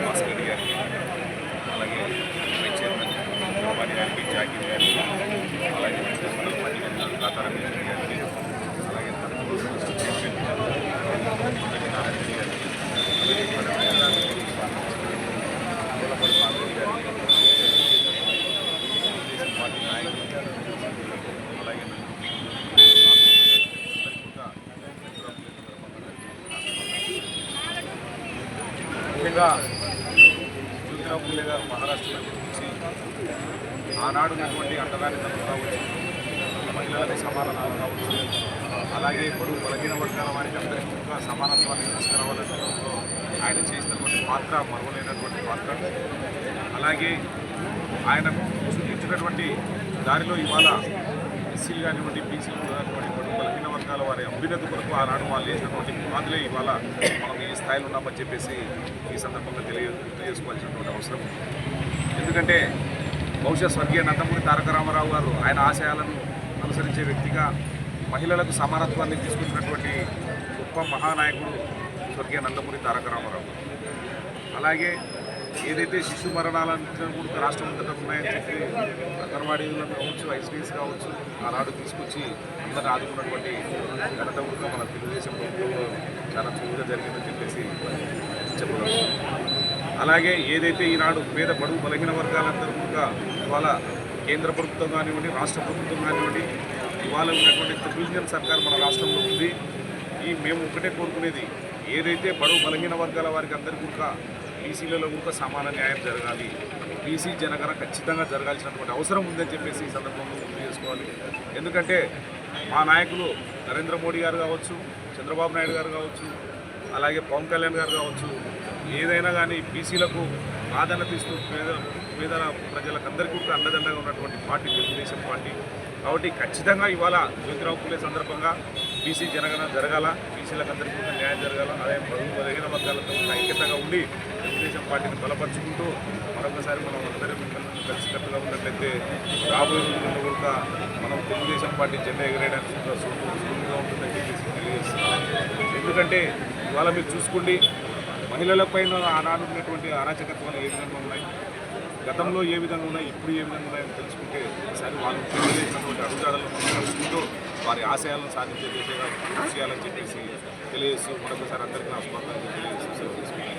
భాస్కర్ గారికి అలాగే vice chairman వారి గారికి జాకీ గారికి అలాగే మండల పార్టీ తాతారాం గారికి అలాగే తరఫు చైర్మన్ అందరికీ నారాయణ గారికి అలాగే మన వేదాంత గొల్లపల్లి పార్టీ గారికి తెలుగుదేశం పార్టీ నాయకులు అలాగే ముఖ్యంగా జ్యోతిరావు పూలే గారు మహారాష్ట్ర గురించి ఆనాడు ఉన్నటువంటి అంటరానితనం కావచ్చు మహిళలకి సమానత్వం కావచ్చు అలాగే బడుగు బలహీన వర్గాల వారికి అందరికీ కూడా సమానత్వాన్ని తీసుకురావాలనడంలో ఆయన చేసినటువంటి పాత్ర మరవలేనటువంటి పాత్ర. అలాగే ఆయన సూచించినటువంటి దారిలో ఇవాళ ఎస్సీలు కానివ్వండి బీసీలు కానివ్వండి బడుగు బలహీన వర్గాల వారి అభ్యున్నతి కొరకు ఆనాడు వాళ్ళు వేసినటువంటి పునాదులే ఇవాళ మనం ఈ స్థాయిలో ఉన్నామని చెప్పేసి ఈ సందర్భంగా తెలియ తెలియజేసుకోవాల్సినటువంటి అవసరం ఎందుకంటే బహుశా స్వర్గీయ నందమూరి తారక రామారావు గారు ఆయన ఆశయాలను అనుసరించే వ్యక్తిగా మహిళలకు సమానత్వాన్ని తీసుకొచ్చినటువంటి గొప్ప మహానాయకుడు స్వర్గీయ నందమూరి తారక రామారావు అలాగే ఏదైతే శిశు మరణాలను కూడా రాష్ట్రం అంతటా ఉన్నాయని చెప్పి అంగన్వాడీలు కావచ్చు ఐసీడీస్ కావచ్చు ఆనాడు తీసుకొచ్చి అందరిని ఆదుకున్నటువంటి ఘనత కూడా మన తెలుగుదేశం ప్రభుత్వంలో చాలా చురుగ్గా జరిగిందని చెప్పేసి చెప్పగలం అలాగే ఏదైతే ఈనాడు పేద బడుగు బలహీన వర్గాలందరూ కూడా ఇవాళ కేంద్ర ప్రభుత్వం కానివ్వండి రాష్ట్ర ప్రభుత్వం కానివ్వండి ఇవాళ ఉన్నటువంటి త్రిభుజన్ సర్కార్ మన రాష్ట్రంలో ఉంది. ఈ మేము ఒకటే కోరుకునేది ఏదైతే బడుగు బలహీన వర్గాల వారికి అందరికీ కూడా బీసీలలో కూడా సమాన న్యాయం జరగాలి. బీసీ జనగణ ఖచ్చితంగా జరగాల్సినటువంటి అవసరం ఉందని చెప్పేసి ఈ సందర్భంలో గుర్తు చేసుకోవాలి. ఎందుకంటే మా నాయకులు నరేంద్ర మోడీ గారు కావచ్చు చంద్రబాబు నాయుడు గారు కావచ్చు అలాగే పవన్ కళ్యాణ్ గారు కావచ్చు ఏదైనా కానీ బీసీలకు ప్రాధాన్యత ఇస్తూ పేద పేద ప్రజలకందరికీ కూడా అండదండగా ఉన్నటువంటి పార్టీ తెలుగుదేశం పార్టీ. కాబట్టి ఖచ్చితంగా ఇవాళ జ్యోతిరావు పూలే సందర్భంగా బీసీ జనగణ జరగాల బీసీలకు అందరికీ కూడా న్యాయం జరగాల. అదే బడుగు బలహీన వర్గాలతో ఐక్యతగా ఉండి తెలుగుదేశం పార్టీని బలపరుచుకుంటూ మరొకసారి మనం అందరం కలిసికట్టుగా ఉన్నట్లయితే రాబోయే రోజుల్లో కూడా మనం తెలుగుదేశం పార్టీ జెండా ఎగరేయడానికి కూడా సులువుగా ఉంటుందని చెప్పేసి తెలియజేస్తున్నాం ఎందుకంటే ఇవాళ మీరు చూసుకోండి మహిళలపైన ఆనాడు ఉన్నటువంటి అరాచకత్వాలు ఏ విధంగా ఉన్నాయి? గతంలో ఏ విధంగా ఉన్నాయి? ఇప్పుడు ఏ విధంగా ఉన్నాయని తెలుసుకుంటే ఒకసారి వాళ్ళు తెలియజేసినటువంటి అడుగుజాడలు నడుచుకుంటూ వారి ఆశయాలను సాధించే దిశగా కృషి చేయాలని చెప్పేసి తెలియజేస్తూ మరొకసారి అందరికీ నా స్పందన తెలియజేస్తున్నాను